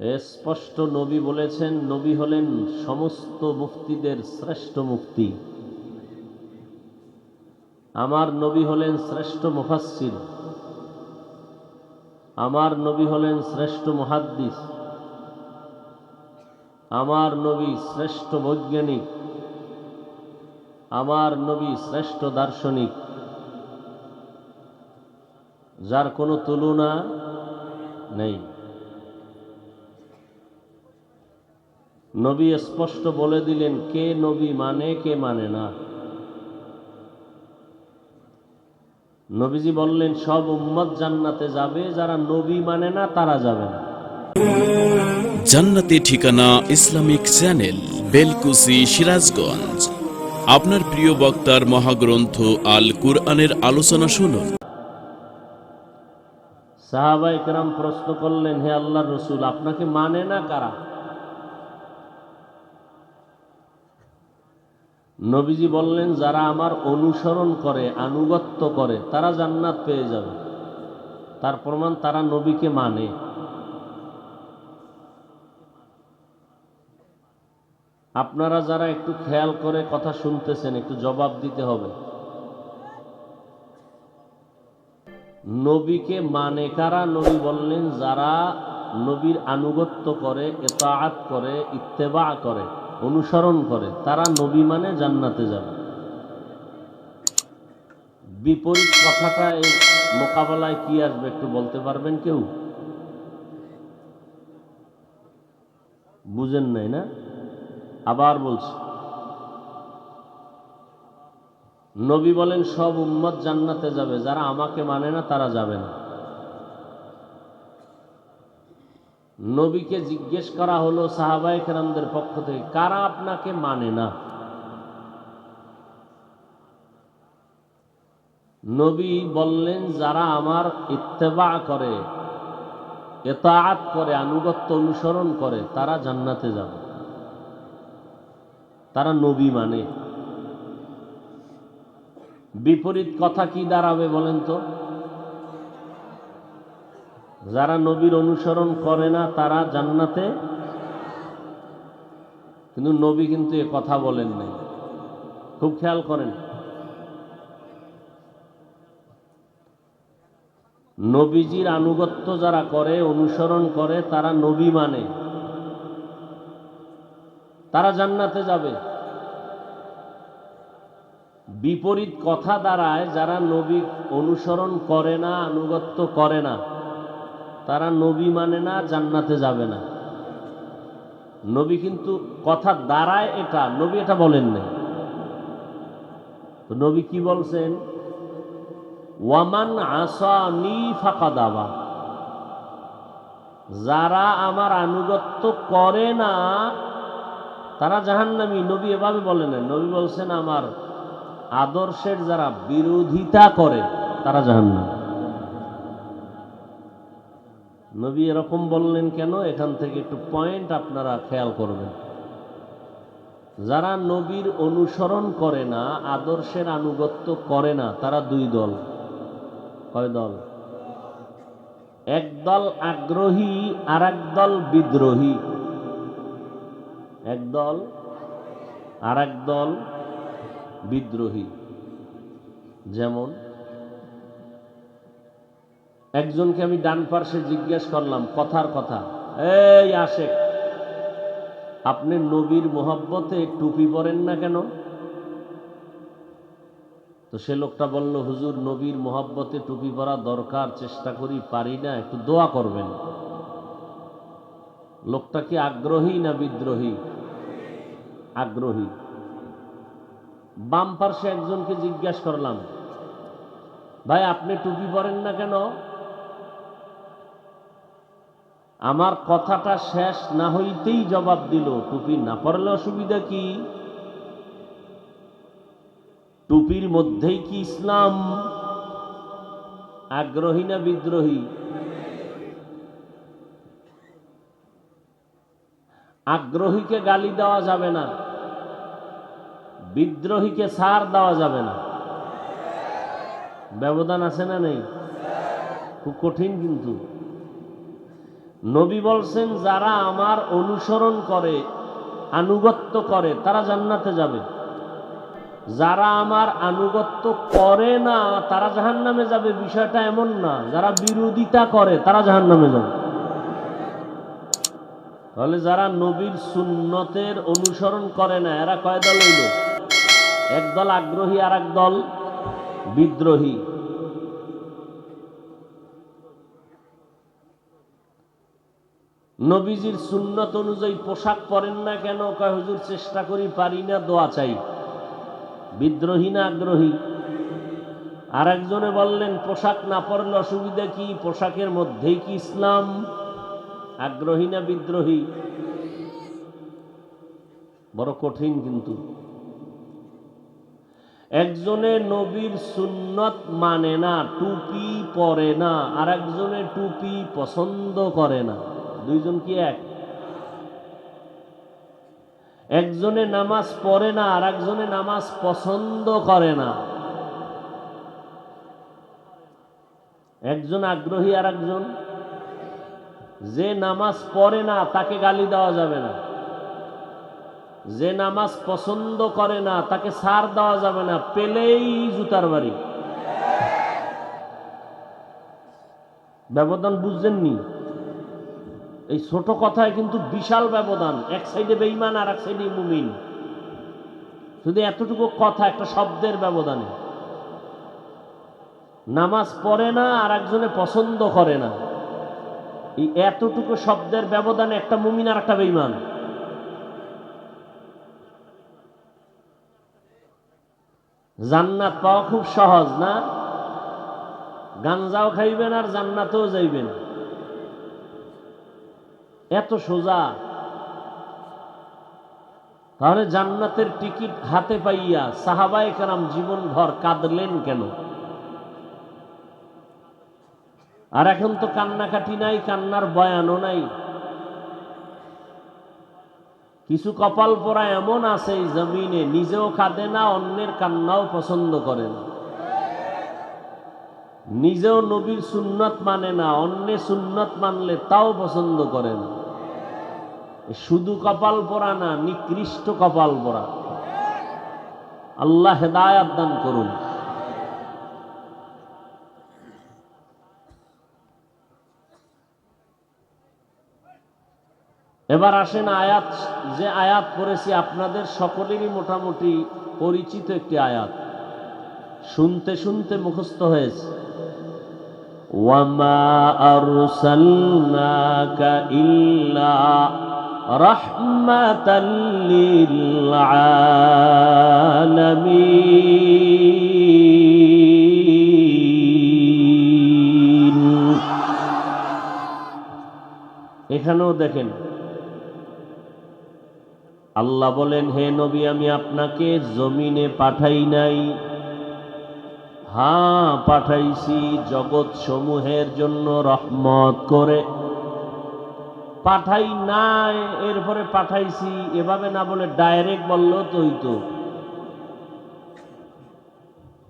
স্পষ্ট নবী বলেছেন, নবী হলেন সমস্ত মুফতিদের শ্রেষ্ঠ মুক্তি আমার নবী হলেন শ্রেষ্ঠ মুফাসসির। আমার নবী হলেন শ্রেষ্ঠ মুহাদ্দিস। আমার নবী শ্রেষ্ঠ বৈজ্ঞানিক। আমার নবী শ্রেষ্ঠ দার্শনিক। যার কোনো তুলনা নেই। নবী স্পষ্ট বলে দিলেন কে নবী মানে কে মানে না। নবীজি বললেন সব উম্মত জান্নাতে যাবে যারা নবী মানে না তারা যাবে না। জান্নাতি ঠিকানা ইসলামিক চ্যানেল বেলকুসি সিরাজগঞ্জ। আপনার প্রিয় বক্তার মহাগ্রন্থ আল কুরআনের আলোচনা শুনুন। সাহাবা একরাম প্রশ্ন করলেন হে আল্লাহর রসুল আপনাকে মানে না কারা? নবীজি বললেন, যারা আমার অনুসরণ করে, আনুগত্য করে, তারা জান্নাত পেয়ে যাবে। তার প্রমাণ তারা নবীকে মানে। আপনারা যারা একটু খেয়াল করে কথা শুনতেছেন, একটু জবাব দিতে হবে। নবীকে মানে কারা? নবী বললেন, যারা নবীর আনুগত্য করে এতাআত করে, ইত্তেবা করে। অনুসরণ করে, তারা নবী মানে জান্নাতে যাবে। বিপরীত কথাটা এই মোকাবেলায় কি আসবে একটু বলতে পারবেন কেউ? বুঝেন নাই না? আবার বলছি। নবী বলেন, সব উম্মত জান্নাতে যাবে, যারা আমাকে মানে না, তারা যাবে না। নবীকে জিজ্ঞেস করা হলো সাহাবায়ে কেরামদের পক্ষ থেকে, কারা আপনাকে মানে না? নবী বললেন, যারা আমার ইত্তেবা করে, এতাআত করে, আনুগত্য অনুসরণ করে, তারা জান্নাতে যাবে। তারা নবী মানে। বিপরীত কথা কি দাঁড়াবে বলেন তো? যারা নবীর অনুসরণ করে না, তারা জান্নাতে। কিন্তু নবী কিন্তু এ কথা বলেন নাই। খুব খেয়াল করেন। নবীজির আনুগত্য যারা করে, অনুসরণ করে, তারা নবী মানে। তারা জান্নাতে যাবে। বিপরীত কথা দ্বারায় যারা নবী অনুসরণ করে না, আনুগত্য করে না। তারা নবী মানে না, জান্নাতে যাবে না। নবী কিন্তু কথা দ্বারায় এটা, নবী এটা বলেন না তো নবী কি বলছেন? ওয়ামান আসানি ফাঁকা দাবা যারা আমার আনুগত্য করে না, তারা জাহান্নামী। নবী এভাবে বলেন না নবী বলছেন, আমার আদর্শের যারা বিরোধিতা করে, তারা জাহান্নাম। নবী এরকম বললেন, কেন? এখান থেকে একটু পয়েন্ট আপনারা খেয়াল করবেন। যারা নবীর অনুসরণ করে না, আদর্শের আনুগত্য করে না, তারা দুই দল। কয় দল? একদল আগ্রহী আর দল বিদ্রোহী। একদল আর দল বিদ্রোহী। যেমন একজনকে আমি ডান পার্শ্বে জিজ্ঞেস করলাম, কথার কথা। এই আসে আপনি নবীর মোহব্বতে টুপি পরেন না কেন? তো সে লোকটা বলল, হুজুর, নবীর মোহব্বতে টুপি পরা দরকার, চেষ্টা করি, পারি না, একটু দোয়া করবেন। লোকটা কি আগ্রহী না বিদ্রোহী? আগ্রহী। বাম পার্শ্বে একজনকে জিজ্ঞাসা করলাম, ভাই, আপনি টুপি পরেন না কেন? আমার কথাটা শেষ না হইতেই জবাব দিল, টুপি না পরলে অসুবিধা কি? টুপির মধ্যেই কি ইসলাম? আগ্রহী না বিদ্রোহী? আগ্রহীকে গালি দেওয়া যাবে না, বিদ্রোহীকে সার দেওয়া যাবে না। ব্যবধান আছে না নেই? খুব কঠিন কিন্তু। নবী বলছেন, যারা আমার অনুসরণ করে, আনুগত্য করে, তারা জান্নাতে যাবে। যারা আমার আনুগত্য করে না, তারা জাহান নামে যাবে। বিষয়টা এমন না, যারা বিরোধিতা করে, তারা জাহান নামে যাবে। তাহলে যারা নবীর সুন্নতের অনুসরণ করে না, এরা কয় দল হইল? এক দল আগ্রহী আর এক দল বিদ্রোহী। নবীজির সুন্নত অনুযায়ী পোশাক পরেন না কেন? কয়, হুজুর, চেষ্টা করি, পারি না, দোয়া চাই। বিদ্রোহী না আগ্রহী? আর একজনে বললেন, পোশাক না পরলে অসুবিধা কি? পোশাকের মধ্যেই কি ইসলাম? আগ্রহী না বিদ্রোহী? বড় কঠিন কিন্তু। একজনে নবীর সুন্নত মানে না, টুপি পরে না আর একজনে টুপি পছন্দ করে না। দুইজন কি এক? একজনে নামাজ পড়ে না আর একজনে নামাজ পছন্দ করে না। একজন আগ্রহী আর একজন যে নামাজ পড়ে না, তাকে গালি দেওয়া যাবে না। যে নামাজ পছন্দ করে না, তাকে সার দেওয়া যাবে না, পেলেই জুতার বাড়ি। ব্যবধান বুঝছেননি এই ছোট কথায় কিন্তু বিশাল ব্যবধান, এক সাইডে বেইমান আর এক সাইডে মুমিন। শুধু এতটুকু কথা, একটা শব্দের ব্যবধানে। নামাজ পড়ে না, আর একজনে পছন্দ করে না। এই এতটুকু শব্দের ব্যবধানে একটা মুমিন আর একটা বেইমান জান্নাত পাওয়া খুব সহজ, না? গাঞ্জাও খাইবেন আর জান্নাতেও যাইবেন। এত সোজা। তাহলে জান্নাতের টিকিট হাতে পাইয়া সাহাবায়ে কারাম জীবন ভর কাঁদলেন কেন? আর এখন তো কান্নাকাটি নাই, কান্নার বয়ানও নাই। কিছু কপাল পরা এমন আছে এই জমিনে, নিজেও কাঁদে না, অন্যের কান্নাও পছন্দ করে না। নিজেও নবীর সুন্নত মানে না, অন্যের সুন্নত মানলে তাও পছন্দ করে না। শুধু কপাল পরা না, নিকৃষ্ট কপাল পরা। আল্লাহ হেদায়াত দান করুন। এবার আসেন আয়াত, যে আয়াত পড়েছি, আপনাদের সকলেরই মোটামুটি পরিচিত একটি আয়াত। শুনতে শুনতে মুখস্থ হয়েছে। ওয়ামা আরসালনাকা ইল্লা লিল আলামিন। এখানেও দেখেন, আল্লাহ বলেন, হে নবী, আমি আপনাকে জমিনে পাঠাই নাই। হ্যাঁ পাঠাইছি। জগৎ সমূহের জন্য রহমত করে পাঠাই নাই, এরপরে পাঠাইছি, এভাবে না বলে ডাইরেক্ট বলল তো হইতো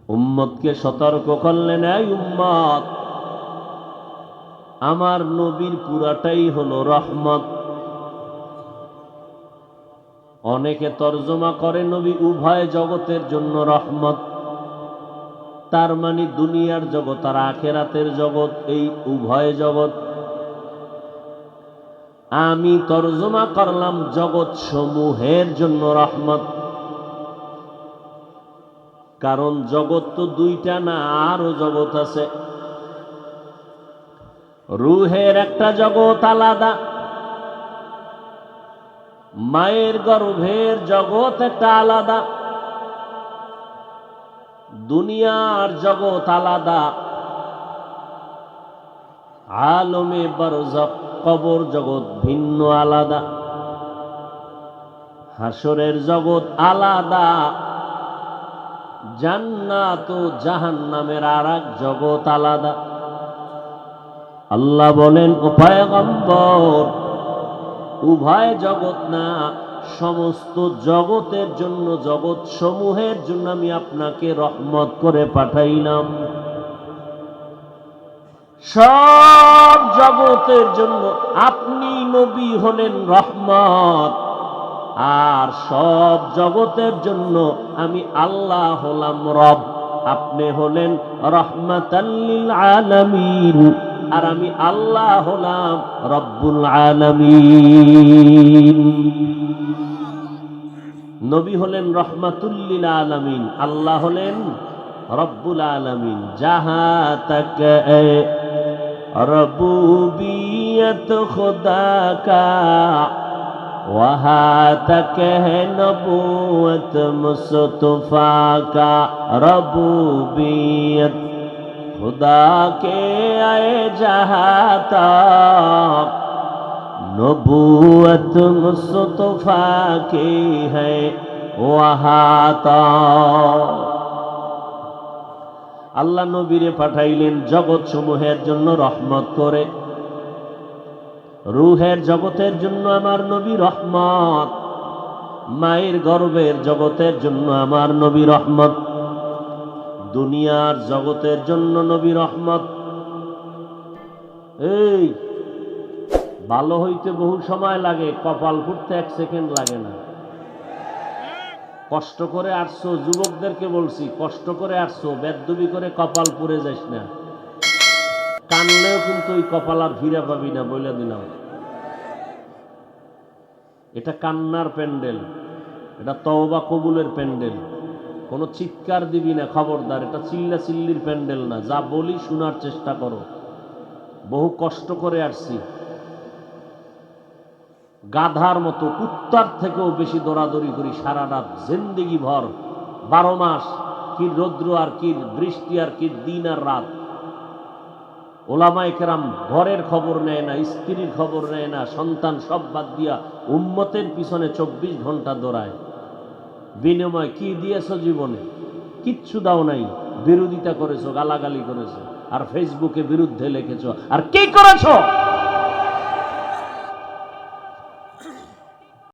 উম্মতকে সতর্ক করলেন এই উম্মত। আমার নবীর পুরাটাই হলো রহমত। অনেকে তর্জমা করে নবী উভয় জগতের জন্য রহমত। তার মানে দুনিয়ার জগৎ আর আখেরাতের জগৎ, এই উভয় জগৎ আমি তর্জমা করলাম জগৎ সমূহের জন্য রহমত। কারণ জগৎ তো দুইটা না আরও জগৎ আছে। রুহের একটা জগৎ আলাদা। মায়ের গর্ভের জগৎ একটা আলাদা। দুনিয়ার জগৎ আলাদা। আলমে বরজক, কবর জগৎ ভিন্ন আলাদা। হাসরের জগৎ আলাদা। জান্নাত ও জাহান্নামের আর এক জগৎ আলাদা। আল্লাহ বলেন উপায় গম্বর উভয় জগৎ না, সমস্ত জগতের জন্য জগৎ সমূহের জন্য আমি আপনাকে রহমত করে পাঠাইলাম। সব জগতের জন্য আপনি নবী হলেন রহমত। আর সব জগতের জন্য আমি আল্লাহ হলাম রব। আপনি হলেন রহমাতাল্লিল আলামিন। আর আমি আল্লাহ হলাম রব্বুল আলামিন। নবী হলেন রহমাতুল্লিল আলামিন। আল্লাহ হলেন রব্বুল আলামিন। যাহা তক ربوبیت خدا کا وہاں تک ہے نبوت مصطفیٰ کا ربوبیت۔ خدا کے آئے جہاتا نبوت مصطفیٰ کی ہے وہاں تک۔ আল্লাহ নবীরে পাঠাইলেন জগৎ সমূহের জন্য রহমত করে। রুহের জগতের জন্য আমার নবী রহমত। মায়ের গর্বের জগতের জন্য আমার নবী রহমত। দুনিয়ার জগতের জন্য নবী রহমত। এই, ভালো হইতে বহু সময় লাগে, কপাল ফুটতে এক সেকেন্ড লাগে না। কষ্ট করে আসছো যুবকদেরকে বলছি, কষ্ট করে আসছো বেদবি করে কপাল পুড়ে যাস না। কানলেও কিন্তু ওই কপাল আর ফিরে পাবি না বলে দিলাম। এটা কান্নার প্যান্ডেল, এটা তওবা কবুলের প্যান্ডেল। কোনো চিৎকার দিবি না, খবরদার, এটা চিল্লা চিল্লির প্যান্ডেল না, যা বলি শোনার চেষ্টা করো। বহু কষ্ট করে আসছি গাধার মতো কুত্তার থেকেও বেশি দৌড়াদৌড়ি করি সারা রাত জিন্দিগি ভর। বারো মাস, কি রৌদ্র আর কি বৃষ্টি আর কি দিন আর রাত। ওলামাই কেরাম ঘরের খবর নেয় না, স্ত্রীর খবর নেয় না, সন্তান সব বাদ দিয়া উম্মতের পিছনে চব্বিশ ঘণ্টা দৌড়ায়। বিনিময় কি দিয়েছ জীবনে? কিচ্ছু দাও নাই, বিরোধিতা করেছ, গালাগালি করেছ, আর ফেসবুকে বিরুদ্ধে লিখেছো, আর কি করেছ?